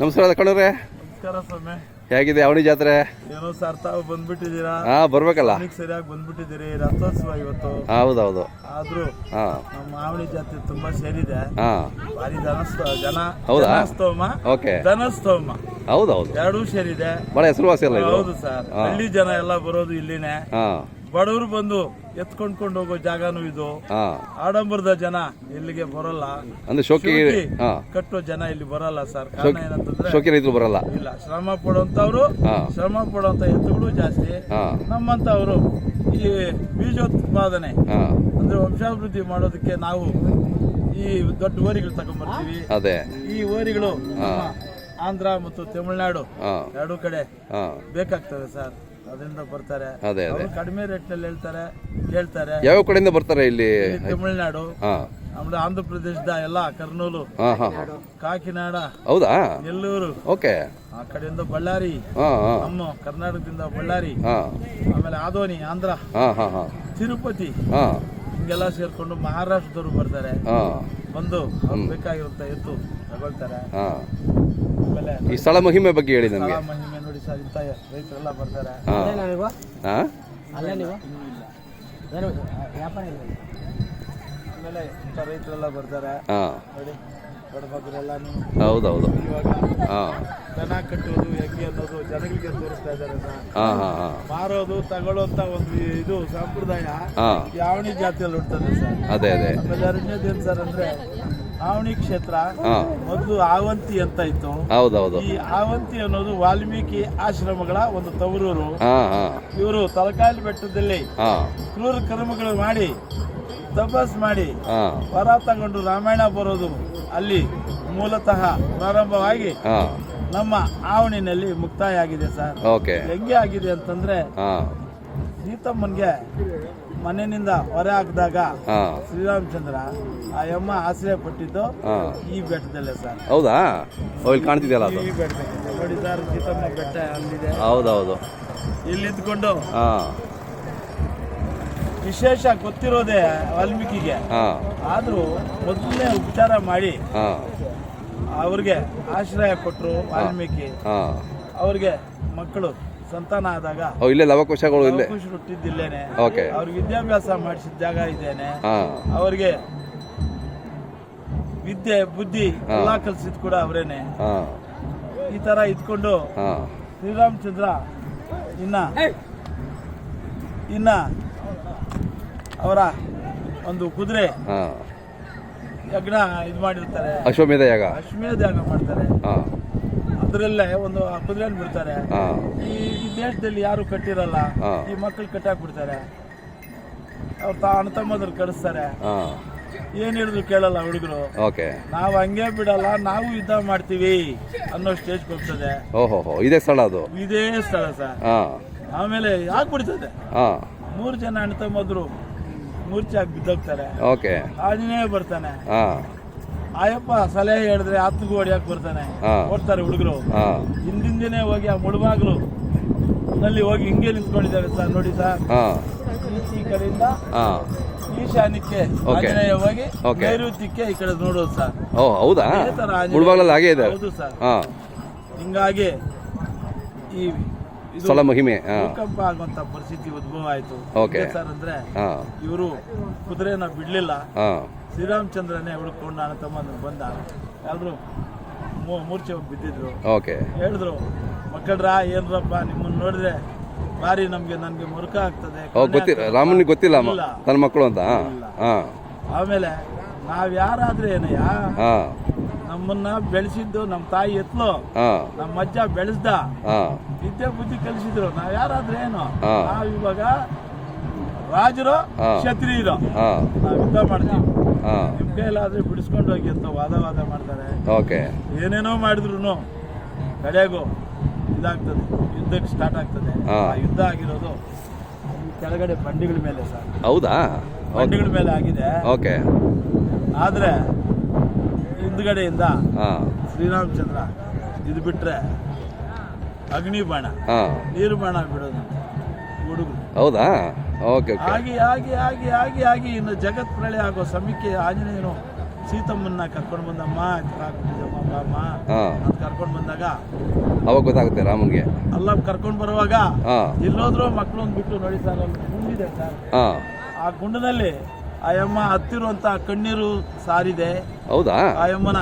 ನಮಸ್ಕಾರ ಕಣ್ಣವ್ರೆ ನಮಸ್ಕಾರ ಸ್ವಾಮಿ. ಹೇಗಿದೆ ಅವನಿ ಜಾತ್ರೆ? ಏನೋ ಸರ್ ತಾವು ಬಂದ್ಬಿಟ್ಟಿದ್ದೀರಾ? ಹಾ ಬರ್ಬೇಕಲ್ಲ. ಸರಿಯಾಗಿ ಬಂದ್ಬಿಟ್ಟಿದ್ದೀರಿ ರಥೋತ್ಸವ ಇವತ್ತು. ಹೌದೌದು. ಆದ್ರೂ ಹಾ. ನಮ್ಮ ಮಾವಳಿ ಜಾತ್ರೆ ತುಂಬಾ ಸೇರಿದೆ. ಹಾ. ಭಾರಿ ಜನ ಹೌದಾ? ಧನಸ್ತೋಮ ಓಕೆ. ಧನಸ್ತೋಮ. ಹೌದೌದು. ಎರಡೂ ಸೇರಿದೆ. ಬಹಳ ಹೆಸರುವಾಸಿ ಅಲ್ಲ ಇದು? ಹೌದು ಸರ್. ಹಳ್ಳಿ ಜನ ಎಲ್ಲ ಬರೋದು ಇಲ್ಲಿನೇ. ಹಾ. ಬಡವರು ಬಂದು ಎತ್ಕೊಂಡ್ಕೊಂಡು ಹೋಗೋ ಜಾಗನೂ ಇದು. ಆಡಂಬರದ ಜನ ಇಲ್ಲಿಗೆ ಬರಲ್ಲ. ಅಂದ್ರೆ ಶೋಕಿ ಹಾ. ಕಟ್ಟೋ ಜನ ಇಲ್ಲಿ ಬರಲ್ಲ ಸರ್. ಕಾರಣ ಏನಂತಂದ್ರೆ ಶೋಕಿ ರೈತರು ಬರಲ್ಲ. ಇಲ್ಲ ಶ್ರಮ ಪಡುವಂತವ್ರು ಹಾ. ಶ್ರಮ ಪಡುವಂತ ಎತ್ತುಗಳು ಜಾಸ್ತಿ. ಹಾ. ನಮ್ಮಂತವರು ಈ ಬೀಜೋತ್ಪಾದನೆ ಹಾ. ಅಂದ್ರೆ ವಂಶಾಭಿವೃದ್ಧಿ ಮಾಡೋದಕ್ಕೆ ನಾವು ಈ ದೊಡ್ಡ ಓರಿಗಳು ತಗೊಂಡ್ಬರ್ತೀವಿ ಅದೇ. ಈ ಓರಿಗಳು ನಮ್ಮ ಆಂಧ್ರ ಮತ್ತು ತಮಿಳುನಾಡು ಎರಡು ಎರಡೂ ಕಡೆ ಹಾ. ಬೇಕಾಗ್ತದೆ ಸರ್. ಅದರಿಂದ ಬರ್ತಾರೆ. ಅದೇ ಅದೇ. ಅವರು ಕಡಿಮೆ ರೇಟ್ನಲ್ಲಿ ಹೇಳ್ತಾರೆ ಹೇಳ್ತಾರೆ. ಯಾವ ಕಡೆಯಿಂದ ಬರ್ತಾರೆ ಇಲ್ಲಿ? ತಮಿಳುನಾಡು ಹಾ. ಆಮೇಲೆ ಆಂಧ್ರ ಪ್ರದೇಶದ ಎಲ್ಲ ಕರ್ನೂಲು ಹಾ ಹಾ ಹಾ. ಕಾಕಿನಾಡ ಹೌದಾ? ನೆಲ್ಲೂರು ಓಕೆ. ಆ ಕಡೆಯಿಂದ ಬಳ್ಳಾರಿ ಹಾ ಹಾ. ನಮ್ಮ ಕರ್ನಾಟಕದಿಂದ ಬಳ್ಳಾರಿ ಹಾ. ಆಮೇಲೆ ಆದೋನಿ ಆಂಧ್ರ ಹಾ ಹಾ ಹಾ. ತಿರುಪತಿ ಹಾ. ಹಿಂಗೆಲ್ಲ ಸೇರ್ಕೊಂಡು ಮಹಾರಾಷ್ಟ್ರದವರು ಬರ್ತಾರೆ. ಹಾ. ಬಂದು ಅವ್ರಿಗೆ ಬೇಕಾಗಿರುವಂತ ಎತ್ತು ತಗೊಳ್ತಾರೆ. ಹಾ. ಆಮೇಲೆ ಈ ಸ್ಥಳ ಮಹಿಮೆ ಬಗ್ಗೆ ಹೇಳಿ ನಮಗೆ ಮಹಿಮೆ ಸರ್ ಇಂಥ ರೈತರೆಲ್ಲ ಬರ್ತಾರೆ. ಹಾ. ಹಾ? ಅಲ್ಲೇ ನೀವು? ಏನು ವ್ಯಾಪಾರ ಇಲ್ಲ ಆಮೇಲೆ ಇಂಥ ರೈತರೆಲ್ಲ ಬರ್ತಾರೆ. ಹಾ. ನೋಡಿ ಬಡಬಗ್ರೆಲ್ಲಾನು ಹೌದೌದು. ಇವಾಗ ಹಾ. ದನ ಕಟ್ಟೋದು ಹೆಂಗೆ ಅನ್ನೋದು ಜನಗಳಿಗೆ ತೋರಿಸ್ತಾ ಇದ್ದಾರೆ ಹಾ ಹಾ ಹಾ. ಮಾರೋದು ತಗೊಳ್ಳೋಂತ ಒಂದು ಇದು ಸಂಪ್ರದಾಯ ಹಾ. ಯಾವಣಿ ಜಾತಿಯಲ್ಲಿ ಹುಡ್ತದೆ ಸರ್. ಅದೇ ಅದೇ. ಆಮೇಲೆ ಎರಡನೇದು ಏನ್ ಸರ್ ಅಂದ್ರೆ ಆವಣಿ ಕ್ಷೇತ್ರ ಮೊದಲು ಆವಂತಿ ಅಂತ ಇತ್ತು. ಹೌದೌದು. ಈ ಆವಂತಿ ಅನ್ನೋದು ವಾಲ್ಮೀಕಿ ಆಶ್ರಮಗಳ ಒಂದು ತವರೂರು. ಇವರು ತಲಕಾಲಿ ಬೆಟ್ಟದಲ್ಲಿ ಕ್ರೂರ ಕರ್ಮಗಳು ಮಾಡಿ ತಪಸ್ ಮಾಡಿ ಹೊರ ವರ ತಗೊಂಡು ರಾಮಾಯಣ ಬರೋದು ಅಲ್ಲಿ ಮೂಲತಃ ಪ್ರಾರಂಭವಾಗಿ ನಮ್ಮ ಆವಣಿನಲ್ಲಿ ಮುಕ್ತಾಯ ಆಗಿದೆ ಸರ್. ಹೆಂಗೆ ಆಗಿದೆ ಅಂತಂದ್ರೆ ಸೀತಮ್ಮನ್ಗೆ ಮನೆಯಿಂದ ಹೊರ ಹಾಕಿದಾಗ ಹಾ. ಶ್ರೀರಾಮಚಂದ್ರ ಆ ಯಮ್ಮ ಆಶ್ರಯ ಪಟ್ಟಿದ್ದು ಈ ಬೆಟ್ಟದಲ್ಲೇ ಸರ್. ಹೌದಾ? ಓ ಇಲ್ಲಿ ಕಾಣ್ತಿದೆಯಲ್ಲ ಅದು? ಈ ಬೆಟ್ಟದಲ್ಲಿ. ನೋಡಿ ಸರ್ ಸೀತಮ್ಮ ಬೆಟ್ಟ ಅಲ್ಲಿದೆ. ಹೌದೌದು. ಇಲ್ಲಿ ಇದ್ಕೊಂಡು ಹಾ. ವಿಶೇಷ ಗೊತ್ತಿರೋದೇ ವಾಲ್ಮೀಕಿಗೆ. ಹಾ. ಆದ್ರೂ ಮೊದಲನೇ ಉಪಚಾರ ಮಾಡಿ ಹಾ. ಅವ್ರಿಗೆ ಆಶ್ರಯ ಕೊಟ್ಟರು ವಾಲ್ಮೀಕಿ. ಹಾ. ಅವ್ರಿಗೆ ಮಕ್ಕಳು. ಸಂತಾನ ಆದಾಗ ಓ ಇಲ್ಲೇ ಲವಕುಶಗಳು ಇಲ್ಲೇ? ಖುಷಿ ಹುಟ್ಟಿದ್ದಿಲ್ಲೇನೆ ಓಕೆ. ಅವ್ರಿಗೆ ವಿದ್ಯಾಭ್ಯಾಸ ಮಾಡಿಸಿದ ಜಾಗ ಇದೇನೆ. ಹಾ. ಅವ್ರಿಗೆ ವಿದ್ಯೆ ಬುದ್ಧಿ ಎಲ್ಲ ಕಲ್ಸಿದ್ ಕೂಡ ಅವರೇನೆ. ಹಾ. ಈ ತರ ಇದ್ಕೊಂಡು ಹಾ. ಶ್ರೀರಾಮಚಂದ್ರ ಇನ್ನ ಇನ್ನ ಅವರ ಒಂದು ಕುದುರೆ ಹಾ. ಯಜ್ಞ ಇದು ಮಾಡಿರ್ತಾರೆ. ಅಶ್ವಮೇಧ ಯಾಗ. ಅಶ್ವಮೇಧ ಯಾಗ ಮಾಡ್ತಾರೆ. ಹಾ. ಅದರಲ್ಲೇ ಒಂದು ಆ ಕುದುರೆಯನ್ನು ಬಿಡ್ತಾರೆ? ಈ ಈ ದೇಶದಲ್ಲಿ ಯಾರು ಕಟ್ಟಿರಲ್ಲ ಈ ಮಕ್ಕಳು ಕಟ್ಟಾಕ್ ಬಿಡ್ತಾರೆ ಅವ್ರ ತಾ ಅಣ್ಣ ತಮ್ಮದ್ರು ಕಳಿಸ್ತಾರೆ. ಏನ್ ಹೇಳಿದ್ರು ಕೇಳಲ್ಲ ಹುಡುಗರು? ಓಕೆ. ನಾವು ಹಂಗೆ ಬಿಡಲ್ಲ ನಾವು ಯುದ್ಧ ಮಾಡ್ತೀವಿ ಅನ್ನೋ ಸ್ಟೇಜ್ ಹೋಗ್ತದೆ ಓಹೋ ಇದೇ ಸ್ಥಳ ಅದು? ಇದೇ ಸ್ಥಳ ಸರ್. ಆಮೇಲೆ ಯಾಕೆ ಬಿಡ್ತದೆ ಮೂರ್ ಜನ ಅಣ್ಣ ತಮ್ಮದ್ರು ಆಗಿ ಬಿದ್ದೋಗ್ತಾರೆ. ಓಕೆ. ಆಂಜನೇಯ ಬರ್ತಾನೆ. ಆಯಪ್ಪ ಸಲಹೆ ಹೇಳಿದ್ರೆ ಆತ್ಮಗೂ ಹೊಡಿಯಕ್ ಬರ್ತಾನೆ. ಹಾ. ಓಡ್ತಾರೆ ಹುಡುಗರು. ಹಾ. ಹಿಂದಿನ ದಿನ ಹೋಗಿ ಆ ಮುಳುಬಾಗ್ಲು ನಲ್ಲಿ ಹೋಗಿ ಹಿಂಗೆ ನಿಂತ್ಕೊಂಡಿದ್ದಾರೆ ಸರ್ ನೋಡಿ ಸರ್. ಹಾ. ಈ- ಕಡೆಯಿಂದ ಹಾ. ಈಶಾನ್ಯಕ್ಕೆ Okay. ಹೋಗಿ Okay. ನೈಋತ್ಯಕ್ಕೆ ಈ ಕಡೆ ನೋಡೋದು ಸರ್. ಓ ಹೌದಾ? ಇದೇ ತರ ಆಂಜನೇಯ- ಮುಳುಬಾಗ್ಲಲ್ಲಿ ಹಾಗೆ ಇದೆ. ಹೌದು ಸರ್. ಹಾ. ಹಿಂಗಾಗಿ ಈ ಇದು ಸ್ಥಳ ಮಹಿಮೆ ಹಾ. ಭೂಕಂಪ ಆಗುವಂತ ಪರಿಸ್ಥಿತಿ ಉದ್ಭವ ಆಯ್ತು. ಯಾಕೆ ಸರ್ ಅಂದ್ರೆ ಹಾ. ಇವರು ಕುದುರೆನ ಬಿಡ್ಲಿಲ್ಲ. ಹಾ. ಶ್ರೀರಾಮಚಂದ್ರನೇ ಹುಡುಕೊಂಡು ನಾನು ತಮ್ಮ ಬಂದ. ಎಲ್ರು ಮೂ- ಮೂರ್ಛೆ ಹೋಗಿ ಬಿದ್ದಿದ್ರು. ಓಕೆ ಹೇಳಿದ್ರು ಮಕ್ಕಳ್ರ ಏನ್ರಪ್ಪ ನಿಮ್ಮನ್ನು ನೋಡಿದ್ರೆ ಭಾರಿ ನಮ್ಗೆ ನನ್ಗೆ ಮುರುಕ ಆಗ್ತದೆ ಓ ಗೊತ್ತಿ ರಾಮನಿಗೆ ಗೊತ್ತಿಲ್ಲ ಅಮ್ಮ ಇಲ್ಲ. ತನ್ನ ಮಕ್ಕಳು ಅಂತ. ಹಾ. ಆಮೇಲೆ ನಾವ್ ಯಾರಾದ್ರೆ ಏನಯ್ಯ? ಹಾ. ನಮ್ಮನ್ನ ಬೆಳೆಸಿದ್ದು ನಮ್ಮ ತಾಯಿ ಎತ್ಲು. ಹಾ. ನಮ್ಮ ಅಜ್ಜ ಬೆಳೆಸ್ದ. ಹಾ. ವಿದ್ಯೆ ಬುದ್ಧಿ ಕಲಿಸಿದ್ರು. ನಾವ್ ಯಾರಾದ್ರೆ ಏನು? ಹಾ. ನಾವ್ ಇವಾಗ ರಾಜರು ಹಾ. ಕ್ಷತ್ರಿಯರು. ಹಾ. ನಾವ್ ಯುದ್ಧ ಮಾಡ್ತೀವಿ. ಹಾ. ನಿಮ್ ಕೈಲಾದ್ರೆ ಬಿಡಿಸ್ಕೊಂಡು ಹೋಗಿ ಅಂತ ವಾದ ವಾದ ಮಾಡ್ತಾರೆ. ಓಕೆ. ಏನೇನೋ ಮಾಡಿದ್ರು ಕಡೆಗೂ ಇದಾಗ್ತದೆ. ಯುದ್ಧಕ್ಕೆ ಸ್ಟಾರ್ಟ್ ಆಗ್ತದೆ. ಆ ಯುದ್ಧ ಆಗಿರೋದು ಈ ಕೆಳಗಡೆ ಬಂಡಿಗಳ ಮೇಲೆ ಸರ್. ಹೌದಾ? ಬಂಡಿಗಳ ಮೇಲೆ ಆಗಿದೆ. ಓಕೆ. ಆದ್ರೆ ಹಿಂದ್ಗಡೆಯಿಂದ ಶ್ರೀರಾಮಚಂದ್ರ ಇದು ಬಿಟ್ರೆ ಅಗ್ನಿ ಬಾಣ ನೀರು ಬಾಣ ಬಿಡೋದು ಹುಡುಗರು. ಹೌದಾ? ಓಕೆ ಆಗಿ ಆಗಿ ಆಗಿ ಆಗಿ ಆಗಿ ಇನ್ನು ಜಗತ್ ಪ್ರಳಯ ಆಗೋ ಸಮಯಕ್ಕೆ ಆಂಜನೇಯನು ಸೀತಮ್ಮನ್ನ ಕರ್ಕೊಂಡು ಬಂದಮ್ಮ ಬಾಮ್ಮ ಅಂತ ಕರ್ಕೊಂಡು ಬಂದಾಗ ಅವಾಗ ಗೊತ್ತಾಗುತ್ತೆ ರಾಮನ್ಗೆ. ಅಲ್ಲ ಕರ್ಕೊಂಡು ಬರುವಾಗ ಇಲ್ಲೋದ್ರು ಮಕ್ಕಳನ್ನ ಬಿಟ್ಟು ನೋಡಿ ಸರ್ ಅಲ್ಲಿ ಗುಂಡಿದೆ ಸರ್. ಆ ಗುಂಡಿನಲ್ಲಿ ಆ ಯಮ್ಮ ಹತ್ತಿರುವಂತ ಕಣ್ಣೀರು ಸಾರಿದೆ. ಹೌದಾ? ಆ ಯಮ್ಮನ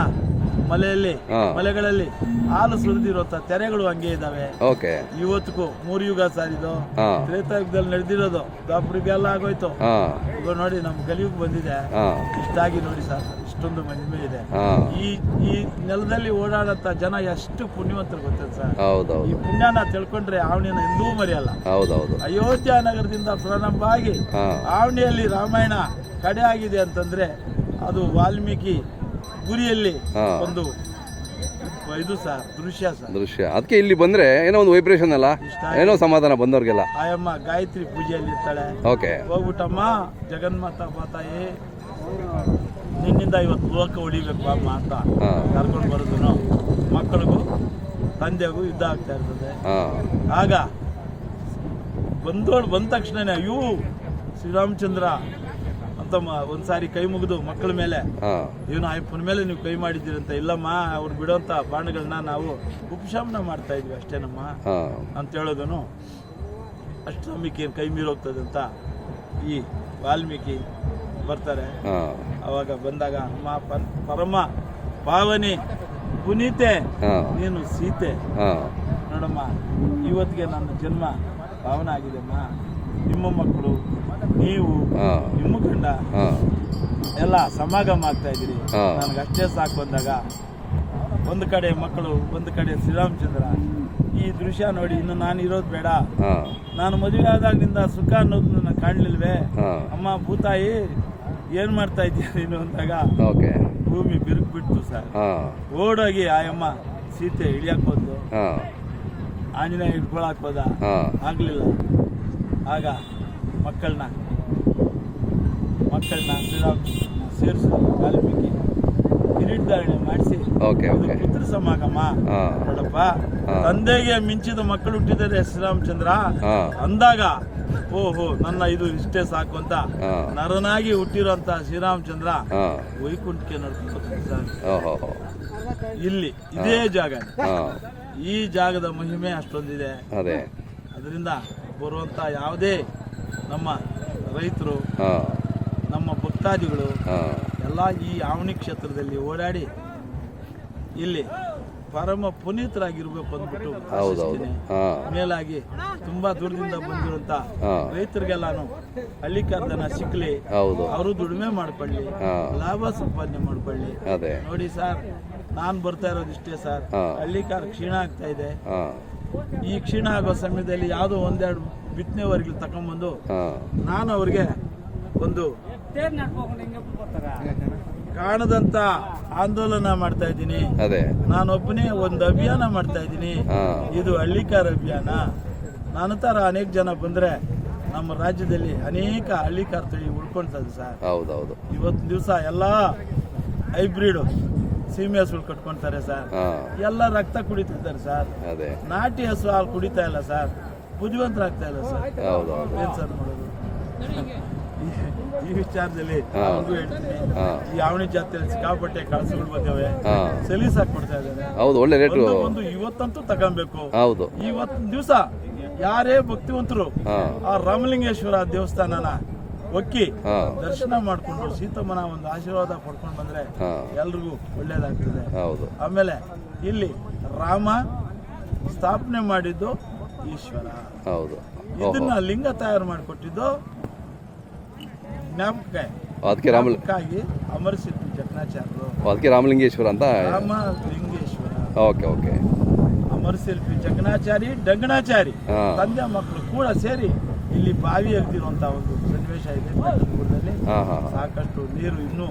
ಮಲೆಯಲ್ಲಿ. ಮಲೆಗಳಲ್ಲಿ ಹಾಲು ಸುರಿದಿರುವಂತ ತೆರೆಗಳು ಹಂಗೆ ಇದಾವೆ. ಓಕೆ. ಇವತ್ತಿಗೂ ಮೂರು ಯುಗ ಸಾರಿದು ಹಾಂ. ತ್ರೇತಾಯುಗದಲ್ಲಿ ನಡೆದಿರೋದು. ದಾಪುರಿಗೆಲ್ಲ ಆಗೋಯ್ತು. ಇದು ನೋಡಿ ನಮ್ ಗಲಿಯುಗ್ ಬಂದಿದೆ. ಇಷ್ಟಾಗಿ ನೋಡಿ ಸರ್ ಇಷ್ಟೊಂದು ಮಹಿಮೆ ಇದೆ. ಈ ಈ ನೆಲದಲ್ಲಿ ಓಡಾಡಂತ ಜನ ಎಷ್ಟು ಪುಣ್ಯವಂತರು ಗೊತ್ತಿದೆ ಸರ್? ಈ ಪುಣ್ಯನ ತಿಳ್ಕೊಂಡ್ರೆ ಆವಣಿಯನ್ನ ಎಂದೂ ಮರೆಯಲ್ಲ. ಹೌದೌದು. ಅಯೋಧ್ಯ ನಗರದಿಂದ ಪ್ರಾರಂಭ ಆಗಿ ಆವಣಿಯಲ್ಲಿ ರಾಮಾಯಣ ಕಡೆ ಆಗಿದೆ ಅಂತಂದ್ರೆ ಅದು ವಾಲ್ಮೀಕಿ ಗುರಿಯಲ್ಲಿ ಒಂದು ಇದು ಸರ್ ದೃಶ್ಯ ಸರ್ ದೃಶ್ಯ. ಅದಕ್ಕೆ ಇಲ್ಲಿ ಬಂದ್ರೆ ಏನೋ ಒಂದು ವೈಬ್ರೇಷನ್ ಅಲ್ಲ? ಏನೋ ಸಮಾಧಾನ ಬಂದವ್ರಿಗೆಲ್ಲ? ಆಯಮ್ಮ ಗಾಯತ್ರಿ ಪೂಜೆಯಲ್ಲಿ ಇರ್ತಾಳೆ. ಓಕೆ. ಹೋಗ್ಬಿಟ್ಟಮ್ಮ ಜಗನ್ಮಾತ ಮಾತಾಯಿ ನಿನ್ನಿಂದ ಇವತ್ತು ಲೋಕ ಉಳಿಬೇಕು ಅಮ್ಮ ಅಂತ ಕರ್ಕೊಂಡು ಬರೋದು ಮಕ್ಕಳಿಗೂ ತಂದೆಗೂ ಯುದ್ಧ ಆಗ್ತಾ ಇರ್ತದೆ. ಆಗ ಬಂದೋಳು ಬಂದ ತಕ್ಷಣನೇ ಅಯ್ಯೋ ಶ್ರೀರಾಮಚಂದ್ರ ಅಂತ ಮ- ಒಂದ್ಸಾರಿ ಕೈ ಮುಗಿದು ಮಕ್ಕಳ ಮೇಲೆ. ಏನು ಅಯ್ಯಪ್ಪನ ಮೇಲೆ ನೀವು ಕೈ ಮಾಡಿದ್ದೀರಂತ. ಇಲ್ಲಮ್ಮ ಅವ್ರು ಬಿಡೋಂತ ಬಾಣಗಳನ್ನ ನಾವು ಉಪಶಮನ ಮಾಡ್ತಾ ಇದ್ವಿ ಅಷ್ಟೇನಮ್ಮ ಅಂತ ಹೇಳೋದನು ಅಷ್ಟು ನಂಬಿಕೆ ಏನು ಕೈ ಮೀರೋಗ್ತದೆ ಅಂತ ಈ ವಾಲ್ಮೀಕಿ ಬರ್ತಾರೆ. ಅವಾಗ ಬಂದಾಗ ಅಮ್ಮ ಪರಮ ಪಾವನಿ ಪುನೀತೆ ನೀನು ಸೀತೆ. ನೋಡಮ್ಮ ಇವತ್ತಿಗೆ ನನ್ನ ಜನ್ಮ ಪಾವನ ಆಗಿದೆಮ್ಮ ನಿಮ್ಮ ಮಕ್ಕಳು ನೀವು ನಿಮ್ಮ ಗಂಡ ಎಲ್ಲ ಸಮಾಗಮ ಆಗ್ತಾ ಇದ್ದೀರಿ. ನನ್ಗೆ ಅಷ್ಟೇ ಸಾಕು ಬಂದಾಗ. ಒಂದು ಕಡೆ ಮಕ್ಕಳು ಒಂದು ಕಡೆ ಶ್ರೀರಾಮಚಂದ್ರ. ಈ ದೃಶ್ಯ ನೋಡಿ ಇನ್ನು ನಾನು ಇರೋದು ಬೇಡ. ನಾನು ಮದುವೆ ಆದಾಗಿನಿಂದ ಸುಖ ಅನ್ನೋದು ನನ್ನ ಕಾಣ್ಲಿಲ್ವೇ? ಅಮ್ಮ ಭೂತಾಯಿ ಏನ್ ಮಾಡ್ತಾ ಇದ್ದೀಯ ನೀನು ಅಂದಾಗ? ಭೂಮಿ ಬಿರುಕು ಬಿಡ್ತು ಸರ್ ಓಡೋಗಿ ಆಯಮ್ಮ ಸೀತೆ ಇಳಿಯಕ್ ಹೋದ್ಲು ಆಂಜನೇಯ ಹಿಡ್ಕೊಳಕ್ ಹೋದ ಆಗ್ಲಿಲ್ಲ. ಆಗ ಮಕ್ಕಳನ್ನ ಮಕ್ಕಳನ್ನ ಸೇರಿಸಿ ಕಾಲಮಿಕ್ಕಿ ಕಿರೀಟಧಾರಣೆ ಮಾಡಿಸಿ. ಪುತ್ರ ಸಮಾಗಮ. ನೋಡಪ್ಪ. ತಂದೆಗೆ ಮಿಂಚಿದ ಮಕ್ಕಳು ಹುಟ್ಟಿದ್ದಾರೆ ಶ್ರೀರಾಮಚಂದ್ರ. ಅಂದಾಗ ಓಹೋ ನನ್ನ ಇದು ಇಷ್ಟೇ ಸಾಕು ಅಂತ ನರನಾಗಿ ಹುಟ್ಟಿರುವಂತ ಶ್ರೀರಾಮಚಂದ್ರ ವೈಕುಂಠಕ್ಕೆ ನಡ್ಕೊಂಡು ಇಲ್ಲಿ ಇದೇ ಜಾಗ ಈ ಜಾಗದ ಮಹಿಮೆ ಅಷ್ಟೊಂದಿದೆ. ಅದೇ. ಅದರಿಂದ ಬರುವಂತ ಯಾವುದೇ ನಮ್ಮ ರೈತರು ನಮ್ಮ ಭಕ್ತಾದಿಗಳು ಎಲ್ಲ ಈ ಆವಣಿ ಕ್ಷೇತ್ರದಲ್ಲಿ ಓಡಾಡಿ ಇಲ್ಲಿ ಪರಮ ಪುನೀತರಾಗಿರ್ಬೇಕು ಅಂದ್ಬಿಟ್ಟು ಮೇಲಾಗಿ ತುಂಬಾ ದೂರದಿಂದ ಬಂದಿರುವಂತ ರೈತರಿಗೆಲ್ಲಾನು ಹಳ್ಳಿ ಕರ್ದನ ಸಿಕ್ಲಿ ಅವರು ದುಡಿಮೆ ಮಾಡ್ಕೊಳ್ಳಿ ಲಾಭ ಸಂಪಾದನೆ ಮಾಡ್ಕೊಳ್ಳಿ. ನೋಡಿ ಸರ್ ನಾನು ಬರ್ತಾ ಇರೋದಿಷ್ಟೇ ಸರ್. ಹಾ. ಹಳ್ಳಿ ಕಾರ್ ಕ್ಷೀಣ ಆಗ್ತಾ ಇದೆ. ಈ ಕ್ಷೀಣ ಆಗೋ ಸಮಯದಲ್ಲಿ ಯಾವುದೋ ಒಂದೆರಡು ಬಿತ್ತನೆವರೆಗೆ ತಗೊಂಬಂದು ನಾನು ಅವ್ರಿಗೆ ಒಂದು ಕಾಣದಂತ ಆಂದೋಲನ ಮಾಡ್ತಾ ಇದ್ದೀನಿ. ನಾನೊಬ್ಬನೇ ಒಂದು ಅಭಿಯಾನ ಮಾಡ್ತಾ ಇದ್ದೀನಿ. ಇದು ಹಳ್ಳಿಕಾರ ಅಭಿಯಾನ. ನನ್ನ ತರ ಅನೇಕ ಜನ ಬಂದ್ರೆ ನಮ್ಮ ರಾಜ್ಯದಲ್ಲಿ ಅನೇಕ ಹಳ್ಳಿಕಾರ ತಳಿ ಉಳ್ಕೊಳ್ತದೆ ಸರ್. ಹೌದೌದು. ಇವತ್ತಿನ ದಿವಸ ಎಲ್ಲ ಹೈಬ್ರಿಡ್ ಸೀಮೆ ಹಸುಗಳು ಕಟ್ಕೊಂತಾರೆ ಸರ್ ಎಲ್ಲ ರಕ್ತ ಕುಡಿತಿದ್ದಾರೆ ಸರ್ ಅದೇ. ನಾಟಿ ಹಸು ಹಾಲು ಕುಡಿತಾ ಇಲ್ಲ ಸರ್ ಬುದ್ಧಿವಂತರಾಗ್ತಾ ಇಲ್ಲ ಸರ್ ಹೌದೌದು ಏನ್ ಸರ್ ಮಾಡೋದು? ಈ- ವಿಚಾರದಲ್ಲಿ. ಅವ್ರಿಗೂ ಹೇಳ್ತೀನಿ. ಈ ಆವಣಿ ಜಾತ್ರೆಯಲ್ಲಿ ಸಿಕ್ಕಾಪಟ್ಟೆ ಕಳಸುಗಳು ಬಂದವೆ. ಸಲೀಸ್ ಸಲೀಸಾಗಿ ಕೊಡ್ತಾ ಇದ್ದಾರೆ. ಹೌದು ಒಳ್ಳೆ ರೇಟು. ಒಂದು ಒಂದು ಇವತ್ತಂತೂ ತಗೊಬೇಕು. ಹೌದು. ಇವತ್ತು ದಿವಸ ಯಾರೇ ಭಕ್ತಿವಂತರು ಆ ರಾಮಲಿಂಗೇಶ್ವರ ದೇವಸ್ಥಾನನ ಒಕ್ಕಿ ದರ್ಶನ ಮಾಡ್ಕೊಂಡು ಸೀತಮ್ಮನ ಒಂದು ಆಶೀರ್ವಾದ ಪಡ್ಕೊಂಡು ಬಂದ್ರೆ ಎಲ್ರಿಗೂ ಒಳ್ಳೇದಾಗ್ತದೆ. ಹೌದು. ಆಮೇಲೆ ಇಲ್ಲಿ ರಾಮ ಸ್ಥಾಪನೆ ಮಾಡಿದ್ದು ಈಶ್ವರ. ಹೌದು. ಇದನ್ನ ಲಿಂಗ ತಯಾರು ಮಾಡಿಕೊಟ್ಟಿದ್ದು ಜ್ಞಾಪಕ ಅದಕ್ಕೆ ರಾಮ ಜ್ಞಾಪಕ್ಕಾಗಿ ಅಮರಶಿಲ್ಪಿ ಜಕಣಾಚಾರ್ಯರು ಅದಕ್ಕೆ ರಾಮಲಿಂಗೇಶ್ವರ ಅಂತ ರಾಮ ಲಿಂಗೇಶ್ವರ. Okay okay. ಅಮರಶಿಲ್ಪಿ ಜಗಣಾಚಾರಿ ಡಂಗಣಾಚಾರಿ ತಂದೆ ಮಕ್ಕಳು ಕೂಡ ಸೇರಿ ಇಲ್ಲಿ ಬಾವಿ ಎಗ್ದಿರುವಂತ ಒಂದು ಇದೆ ಹಾಂ ಸಾಕಷ್ಟು ನೀರು ಇನ್ನೂ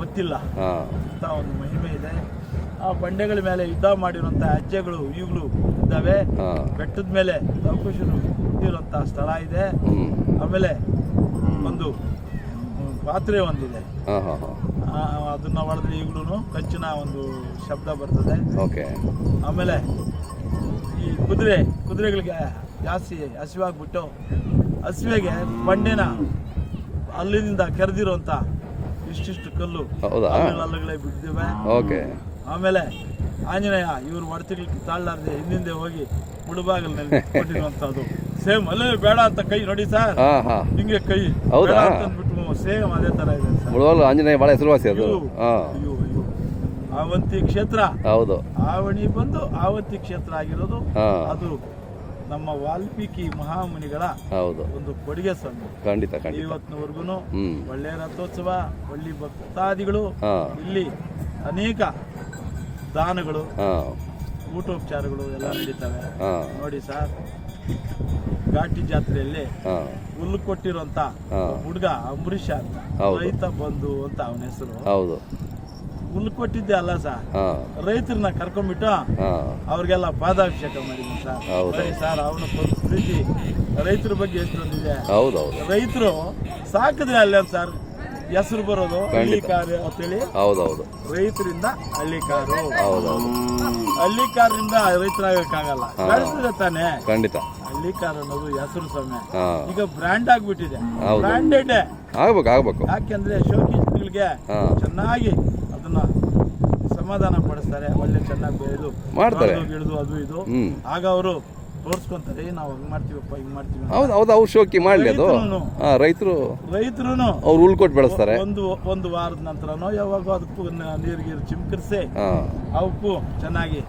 ಗೊತ್ತಿಲ್ಲ ಅಂತ ಒಂದು ಮಹಿಮೆ ಇದೆ. ಆ ಬಂಡೆಗಳ ಮೇಲೆ ಯುದ್ಧ ಮಾಡಿರುವಂತ ಅಜ್ಜೆಗಳು ಈಗಲೂ ಇದ್ದಾವೆ. ಬೆಟ್ಟದ ಮೇಲೆ ಲವಕುಶರು ಹುಟ್ಟಿರುವಂತ ಸ್ಥಳ ಇದೆ. ಆಮೇಲೆ ಒಂದು ಪಾತ್ರೆ ಒಂದಿದೆ. ಅದನ್ನ ಹೊಡೆದ್ರೆ ಈಗಲೂ ಕಚ್ಚಿನ ಒಂದು ಶಬ್ದ ಬರ್ತದೆ. ಆಮೇಲೆ ಈ ಕುದುರೆ ಕುದುರೆಗಳಿಗೆ ಜಾಸ್ತಿ ಹಸಿವಾಗ್ಬಿಟ್ಟು ಹಸಿವೆಗೆ ಬಂಡೆನ ಅಲ್ಲಿಂದ ಕೆರೆದಿರುವಂತ ಇಷ್ಟಿಷ್ಟು ಕಲ್ಲು ಅಲ್ಲಗಳೇ ಬಿಟ್ಟಿದ್ದೇವೆ ಓಕೆ. ಆಮೇಲೆ ಆಂಜನೇಯ ಇವ್ರು ಒಡತಿಗಳಿಗೆ ತಾಳ್ಲಾರ್ದೆ ಹಿಂದಿಂದೆ ಹೋಗಿ ಮುಳುಬಾಗಿಲಿನಲ್ಲಿ ಕೊಟ್ಟಿರುವಂತದ್ದು ಸೇಮ್ ಅಲ್ಲೇ ಬೇಡ ಅಂತ ಕೈ ನೋಡಿ ಸರ್. ಹಿಂಗೆ ಕೈ ಹೌದಾ? ಅಂದ್ಬಿಟ್ಟು ಸೇಮ್ ಅದೇ ತರ ಇದೆ ಮುಳುವಲು ಆಂಜನೇಯ ಬಹಳ ಹೆಸರುವಾಸಿ ಅದು. ಆವಂತಿ ಕ್ಷೇತ್ರ. ಹೌದು. ಆವಣಿ ಬಂದು ಆವಂತಿ ಕ್ಷೇತ್ರ ಆಗಿರೋದು. ಅದು ನಮ್ಮ ವಾಲ್ಮೀಕಿ ಮಹಾಮುನಿಗಳ ಹೌದು. ಒಂದು ಕೊಡುಗೆ ಸ್ವಾಮಿ ಖಂಡಿತ ಇವತ್ತಿನವರೆಗೂ ಒಳ್ಳೆ ಒಳ್ಳೆಯ ರಥೋತ್ಸವ ಒಳ್ಳೆ ಭಕ್ತಾದಿಗಳು ಇಲ್ಲಿ ಅನೇಕ ದಾನಗಳು ಊಟೋಪಚಾರಗಳು ಎಲ್ಲ ನಡೀತವೆ. ನೋಡಿ ಸರ್ ಘಾಟಿ ಜಾತ್ರೆಯಲ್ಲಿ ಹುಲ್ಲು ಕೊಟ್ಟಿರುವಂತ ಹುಡುಗ ಅಂಬರೀಷ್. ರೈತ ಬಂಧು ಅಂತ ಅವನ ಹೆಸರು. ಹೌದು. ಹುಲ್ಲು ಕೊಟ್ಟಿದ್ದೆ ಅಲ್ಲ ಸರ್. ರೈತರನ್ನ ಕರ್ಕೊಂಡ್ಬಿಟ್ಟು ಅವ್ರಿಗೆಲ್ಲ ಪಾದಾಭಿಷೇಕ ಮಾಡಿದ್ವಿ ಸರ್. ನೋಡಿ ಸರ್ ಅವನ ಪ್ರೀತಿ ರೈತರ ಬಗ್ಗೆ ಎಷ್ಟೊಂದಿದೆ. ರೈತರು ಸಾಕಿದ್ರೆ ಅಲ್ಲೇ ಸರ್? ಹೆಸರು ಬರೋದು ಹಳ್ಳಿ ಕಾರು ಅಂತೇಳಿ. ಹೌದು ಹೌದು ರೈತರಿಂದ ಹಳ್ಳಿ ಕಾರು ಹೌದೌದು. ಹೌದು ಹಳ್ಳಿ ಕಾರಿಂದ ರೈತರಾಗಕ್ಕಾಗಲ್ಲ ಬೆಳೆಸಿದ್ರೆ ತಾನೇ? ಖಂಡಿತ. ಹಳ್ಳಿ ಕಾರ್ ಅನ್ನೋದು ಹೆಸರು ಸೊನ್ನೆ. ಈಗ ಬ್ರ್ಯಾಂಡ್ ಆಗ್ಬಿಟ್ಟಿದೆ. Branded branded. ಆಗ್ಬೇಕು ಆಗ್ಬೇಕು. ಯಾಕೆಂದ್ರೆ ಶೋಕಿಗಳಿಗೆ ಚೆನ್ನಾಗಿ ಸಮಾಧಾನ ಪಡಿಸ್ತಾರೆ ಒಳ್ಳೆ ಚೆನ್ನಾಗಿ ಬೆಳೆದು ಮಾಡ್ತಾರೆ. ಗಿಡದು ಅದು ಇದು. ಆಗ ಅವರು ತೋರ್ಸ್ಕೊಂತಾರೆ "ಏ, ನಾವು ಹಂಗ್ ಮಾಡ್ತೀವಪ್ಪ ಹಿಂಗ್ ಮಾಡ್ತೀವಿ ಅಂತ." ಹೌದು ಹೌದು ಅವ್ರು ಶೋಕಿ ಮಾಡಲಿ ಅದು. ರೈತರು ರೈತರು ಅವ್ರು ಉಳ್ಕೊಟ್ಟು ಬೆಳೆಸ್ತಾರೆ. ಒಂದು ಒಂದು ವಾರದ ನಂತರನೋ ಯಾವಾಗ ಅದಕ್ಕೂ ನೀರು ಗೀರು ಚಿಮ್ಕರಿಸಿ ಅವಕ್ಕೂ ಚೆನ್ನಾಗಿ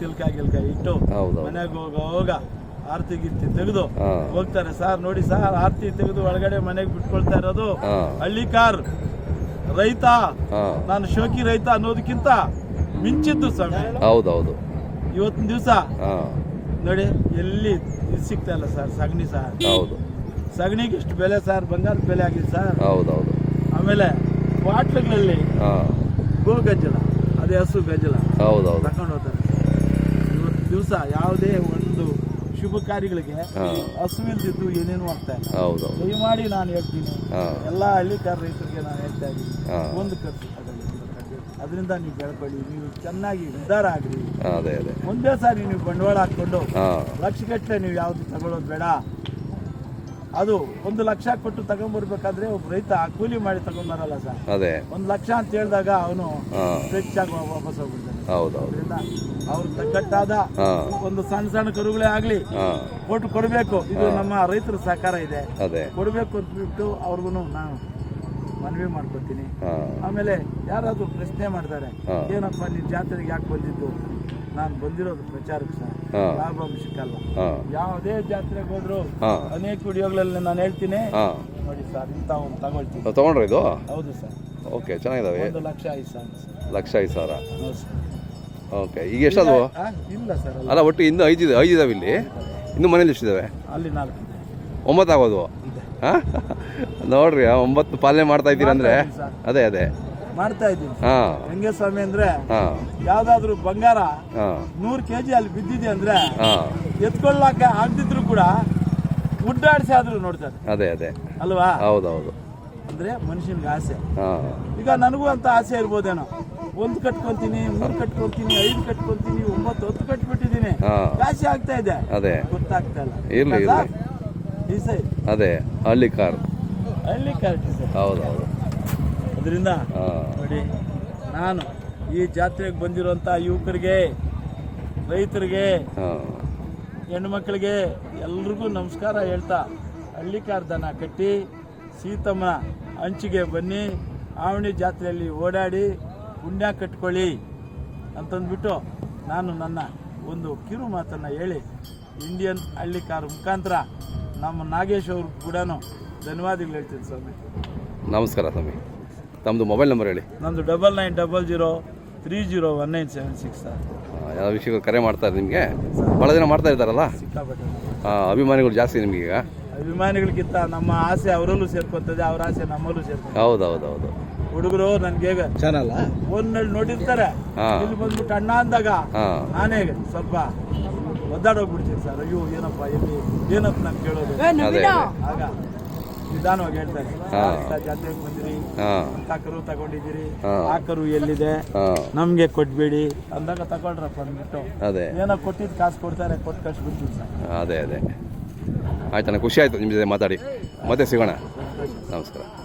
ತಿಲ್ಕ ಗಿಲ್ಕ ಇಟ್ಟು ಮನೆಗೆ ಹೋಗ ಹೋಗ ಆರತಿ ಗಿರ್ತಿ ತೆಗೆದು ಹೋಗ್ತಾರೆ. ಸರ್ ನೋಡಿ ಸರ್ ಆರತಿ ತೆಗೆದು ಒಳಗಡೆ ಮನೆಗೆ ಬಿಟ್ಕೊಳ್ತಾ ಇರೋದು ಹಳ್ಳಿ ಕಾರ್. ರೈತ ನಾನು ಶೋಕಿ ರೈತ ಅನ್ನೋದಕ್ಕಿಂತ ಮಿಂಚಿದ್ದು ಸ್ವಾಮಿ. ಹೌದೌದು. ಹೌದು ಇವತ್ತಿನ ದಿವಸ ನೋಡಿ ಎಲ್ಲಿ ಇದು ಸಿಗ್ತಾ ಇಲ್ಲ ಸರ್ ಸಗಣಿ ಸರ್. ಹೌದು. ಸಗಣಿಗೆ ಇಷ್ಟು ಬೆಲೆ ಸರ್ ಬಂಗಾರದ ಬೆಲೆ ಆಗಿದೆ ಸರ್. ಹೌದು ಹೌದು ಆಮೇಲೆ ಬಾಟ್ಲುಗಳಲ್ಲಿ ಗೋ ಗಂಜಲ ಅದೇ ಹಸು ಗಜ್ಜಲ ಹೌದು ಹೌದು ತಕೊಂಡು ಹೋಗ್ತಾರೆ. ಇವತ್ತು ದಿವಸ ಯಾವುದೇ ಒಂದು ಶುಭ ಕಾರ್ಯಗಳಿಗೆ ಹಸುವಿಲ್ದಿದ್ದು ಏನೇನು ಆಗ್ತಾ ಇಲ್ಲ. ದಯಮಾಡಿ ನಾನು ಹೇಳ್ತೀನಿ. ಎಲ್ಲ ಹಳ್ಳಿಕಾರ ರೈತರಿಗೆ ನಾನು ಒಂದು ಖರ್ಚು. ಅದರಿಂದ ನೀವು ಬೆಳ್ಕೊಳ್ಳಿ ನೀವು ಚೆನ್ನಾಗಿ ಉದ್ಧಾರ ಆಗ್ರಿ. ಅದೇ ಅದೇ. ಒಂದೇ ಸಾರಿ ನೀವು ಬಂಡವಾಳ ಹಾಕೊಂಡು ಲಕ್ಷಗಟ್ಟಲೆ ನೀವು ಯಾವ್ದು ತಗೊಳ್ಳೋದು ಬೇಡ. ಅದು ಒಂದು ಲಕ್ಷ ಕೊಟ್ಟು ತಗೊಂಡ್ಬರ್ಬೇಕಾದ್ರೆ ಒಬ್ಬ ರೈತ ಕೂಲಿ ಮಾಡಿ ತಗೊಂಡ್ಬರಲ್ಲ ಸರ್. ಅದೇ. ಒಂದು ಲಕ್ಷ ಅಂತ ಹೇಳಿದಾಗ ಅವನು ಹೆಚ್ಚಾಗಿ ವಾಪಸ್ ಹೋಗ್ಬಿಡ್ತಾನೆ. ಅದರಿಂದ ಅವ್ರ ತಕ್ಕಟ್ಟಾದ ಒಂದು ಸಣ್ಣ ಸಣ್ಣ ಕರುಗಳೇ ಆಗ್ಲಿ ಕೊಟ್ಟು ಕೊಡಬೇಕು. ಇದು ನಮ್ಮ ರೈತರ ಸಹಕಾರ ಇದೆ. ಕೊಡಬೇಕು ಅಂತ ಬಿಟ್ಟು ಅವ್ರಿಗೂ ನಾನು ಮನವಿ ಮಾಡ್ಕೊತೀನಿ. ಆಮೇಲೆ ಯಾರಾದ್ರೂ ಪ್ರಶ್ನೆ ಮಾಡ್ತಾರೆ. ಏನಪ್ಪ ನೀನ್ ಜಾತ್ರೆಗೆ ಯಾಕೆ ಬಂದಿದ್ದು? ನಾನು ಬಂದಿರೋದು ಪ್ರಚಾರಕ್ಕೆ ಸರ್. ಲಾಭಾಂಶಕ್ಕಲ್ಲ ಯಾವುದೇ ಜಾತ್ರೆಗೆ ಹೋದ್ರು ಅನೇಕ ವಿಡಿಯೋಗಳಲ್ಲಿ ನಾನು ಹೇಳ್ತೀನಿ. ನೋಡಿ ಸರ್ ಇಂತ ಒಂದು ತಗೊಳ್ತೀನಿ. ತಗೊಂಡ್ರೆ ಇದು? ಹೌದು ಸರ್. ಓಕೆ ಚೆನ್ನಾಗಿದಾವೆ. ಒಂದು ಲಕ್ಷ ಐದು ಸಾವಿರ ಲಕ್ಷ ಐದು ಸಾವಿರ? ಓಕೆ ಈಗ ಎಷ್ಟು ಆ, ಇಲ್ಲ ಸರ್ ಅಲ್ಲ. ಒಟ್ಟು ಇನ್ನೂ ಐದು ಐದು ಇದಾವೆ ಇಲ್ಲಿ. ಇನ್ನು ಮನೇಲಿ ಎಷ್ಟಿದ್ದಾವೆ ಅಲ್ಲಿ ನಾಲ್ಕು ಒಂಬತ್ತು ಆಗೋದು ಹಾಂ? ನೋಡ್ರಿ ಆ ಒಂಬತ್ತು ಪಾಲನೆ ಮಾಡ್ತಾ ಇದ್ದೀರಾ ಅಂದ್ರೆ? ಅದೇ ಅದೇ. ಮಾಡ್ತಾ ಇದ್ದೀನಿ ಹಾ. ಹೆಂಗೆ ಸ್ವಾಮಿ ಅಂದ್ರೆ ಹಾ. ಯಾವ್ದಾದ್ರು ಬಂಗಾರ ನೂರ್ ಕೆಜಿ ಅಲ್ಲಿ ಬಿದ್ದಿದೆ ಅಂದ್ರೆ ಹಾ. ಎತ್ಕೊಳ್ಳಾಕ ಆಗ್ದಿದ್ರು ಕೂಡ ಉಡ್ಡಾಡಿಸಿ ಆದ್ರೂ ನೋಡ್ತಾರೆ. ಅದೇ ಅದೇ. ಅಲ್ವಾ? ಹೌದೌದು. ಹೌದು ಅಂದ್ರೆ ಮನುಷ್ಯನ್ಗೆ ಆಸೆ. ಹಾಂ. ಈಗ ನನಗೂ ಅಂತ ಆಸೆ ಇರ್ಬೋದೇನೋ? ಒಂದ್ ಕಟ್ಕೊಂತೀನಿ ಮೂರ್ ಕಟ್ಕೊಂತೀನಿ ಐದು ಕಟ್ಕೊಂತೀನಿ ಒಂಬತ್ತು ಹತ್ತು ಕಟ್ಬಿಟ್ಟಿದ್ದೀನಿ. ಹಾಂ. ಆಗ್ತಾ ಇದೆ. ಅದೇ. ಗೊತ್ತಾಗ್ತಾ ಇಲ್ಲ. ಇರ್ಲಿ, ಅಲ್ವಾ? ಇರ್ಲಿ. ಈ ಸೈ ಅದೇ ಹಳ್ಳಿ ಕಾರ್. ಹಳ್ಳಿ ಸರ್ ಹೌದು ಹೌದು ಅದರಿಂದ ನೋಡಿ ನಾನು ಈ ಜಾತ್ರೆಗೆ ಬಂದಿರುವಂಥ ಯುವಕರಿಗೆ ರೈತರಿಗೆ ಹೆಣ್ಣು ಹೆಣ್ಮಕ್ಳಿಗೆ ಎಲ್ರಿಗೂ ನಮಸ್ಕಾರ ಹೇಳ್ತಾ ಹಳ್ಳಿ ಕಾರ್ದನ ಕಟ್ಟಿ ಸೀತಮ್ಮ ಅಂಚಿಗೆ ಬನ್ನಿ ಆವಣಿ ಜಾತ್ರೆಯಲ್ಲಿ ಓಡಾಡಿ ಪುಣ್ಯ ಕಟ್ಕೊಳ್ಳಿ ಅಂತಂದ್ಬಿಟ್ಟು ನಾನು ನನ್ನ ಒಂದು ಕಿರು ಮಾತನ್ನು ಹೇಳಿ ಇಂಡಿಯನ್ ಹಳ್ಳಿಕಾರ್ ಮುಖಾಂತರ ನಮ್ಮ ನಾಗೇಶ್ ಅವ್ರಿಗೆ ಕೂಡ ಧನ್ಯವಾದಗಳು ಹೇಳ್ತೀನಿ ಸ್ವಾಮಿ. ನಮಸ್ಕಾರ ಸ್ವಾಮಿ. ತಮ್ಮದು ಮೊಬೈಲ್ ನಂಬರ್ ಹೇಳಿ. ನಂದು double nine double zero three zero one nine seven six sir ಯಾವ ವಿಷಯಗಳು ಕರೆ ಮಾಡ್ತಾರೆ ನಿಮಗೆ. ಭಾಳ ಜನ ಮಾಡ್ತಾ ಇದ್ದಾರಲ್ಲ? ಸಿಕ್ಕಾಪಟ್ಟೆ. ಅಭಿಮಾನಿಗಳು ಜಾಸ್ತಿ ನಿಮಗೆ ಈಗ. ಅಭಿಮಾನಿಗಳಿಗಿಂತ ನಮ್ಮ ಆಸೆ ಅವರಲ್ಲೂ ಸೇರ್ಕೊತದೆ ಅವ್ರ ಆಸೆ ನಮ್ಮಲ್ಲೂ ಸೇರ್ಕೊತದೆ. ಹೌದು ಹೌದು ಹೌದು ಹುಡುಗರು ನನ್ಗೆ ಚಾನಲ್ ಫೋನ್ ನೋಡಿರ್ತಾರೆ. ಹಾಂ. ಇಲ್ಲಿ ಬಂದ್ಬಿಟ್ಟು ಅಣ್ಣ ಅಂದಾಗ ಹಾಂ. ನಾನೇ ಸ್ವಲ್ಪ ಒದ್ದಾಡೋಗ್ಬಿಡ್ತೀನಿ ಸರ್. ಅಯ್ಯೋ ಏನಪ್ಪ ಎಲ್ಲಿ ಏನಪ್ಪ ನಾನು ಕೇಳೋದು? ಅದೇ ಆಗ ನಿಧಾನವಾಗಿ ಹೇಳ್ತಾರೆ. ಜಾತ್ರೆಗೆ ಬಂದಿರಿ. ಕರು ತಗೊಂಡಿದ್ದೀರಿ. ಹಾ. ಆ ಕರು ಎಲ್ಲಿದೆ? ಹಾಂ. ನಮ್ಗೆ ಕೊಟ್ಬೇಡಿ. ಅಂದಾಗ ತಗೊಳ್ರಪ್ಪ ಅಂದ್ಬಿಟ್ಟು. ಅದೇ. ಏನೋ ಕೊಟ್ಟಿದ್ದು ಕಾಸು ಕೊಡ್ತಾರೆ ಕೊಟ್ಟು ಕಳ್ಸಿಬಿಡ್ತೀವಿ ಸರ್. ಅದೇ ಅದೇ. ಆಯ್ತು ನನಗೆ ಖುಷಿ ಆಯ್ತು ನಿಮ್ಮ ಜೊತೆ ಮಾತಾಡಿ. ಮತ್ತೆ ಸಿಗೋಣ. ನಮಸ್ಕಾರ.